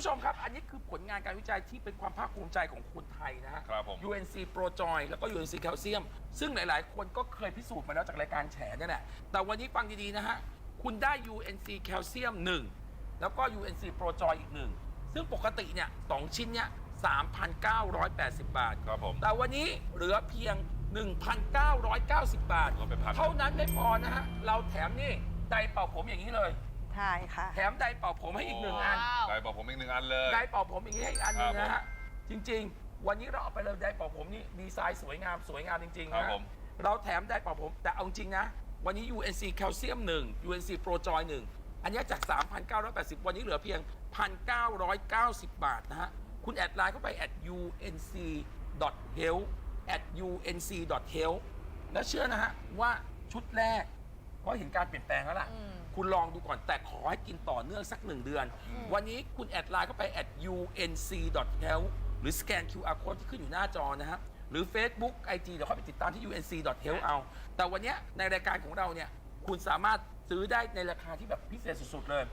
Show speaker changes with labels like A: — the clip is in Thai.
A: ผู้ชมครับ อันนี้คือผลงานการวิจัยที่เป็นความภาคภูมิใจของคนไทยนะฮะ
B: ครับผม
A: UNC Pro Joy แล้วก็ UNC Calcium ซึ่งหลาย ๆ คนก็เคยพิสูจน์มาแล้วจากรายการแฉนี่แหละ แต่วันนี้ฟังดี ๆ นะฮะ คุณได้ UNC Calcium 1 แล้วก็ UNC Pro Joy อีกหนึ่งซึ่งปกติเนี่ยสองชิ้นเนี่ย3,980 บาท
B: ครับผม
A: แต่วันนี้เหลือเพียง 1,990 บาท
B: ลดไปพัน
A: เท่านั้นไม่พอนะฮะ เราแถมนี่ไดร์เป่าผมอย่างนี้เลย
C: ใช่ค่ะ
A: แถมไดร์เป่าผมให้อีกหนึ่งอัน
D: ว้าว
B: ได้บอกผมอีกหนึ่งอันเลย
A: ไดร์เป่าผมอย่างนี้ให้อีกอันหนึง
B: ครับผม
A: นะฮะจริง ๆ วันนี้เราเอาไปเลยไดร์เป่าผมนี่ดีไซน์สวยงามสวยงามจริงๆ
B: ครั
A: นะ
B: บผม
A: เราแถมไดร์เป่าผมแต่เอาจริงนะ วันนี้ UNC Calcium 1 UNC Pro Joy 1 อันนี้จาก 3,980 วันนี้เหลือเพียง 1,990 บาทนะฮะ คุณแอดไลน์เข้าไป at unc.health at unc.health แล้วเชื่อนะฮะว่าชุดแรกก็เห็นการเปลี่ยนแปลงแล้วล่ะ
D: อืม
A: คุณลองดูก่อนแต่ขอให้กินต่อเนื่องสักหนึ่งเดือน วันนี้คุณแอดไลน์เข้าไป at unc.health หรือสแกน QR code ที่ขึ้นอยู่หน้าจอนะฮะหรือ Facebook IG เดี๋ยวเข้าไปติดตามที่ unc.health เอา แต่วันเนี้ยในรายการของเราเนี่ยคุณสามารถซื้อได้ในราคาที่แบบพิเศษสุดๆเลย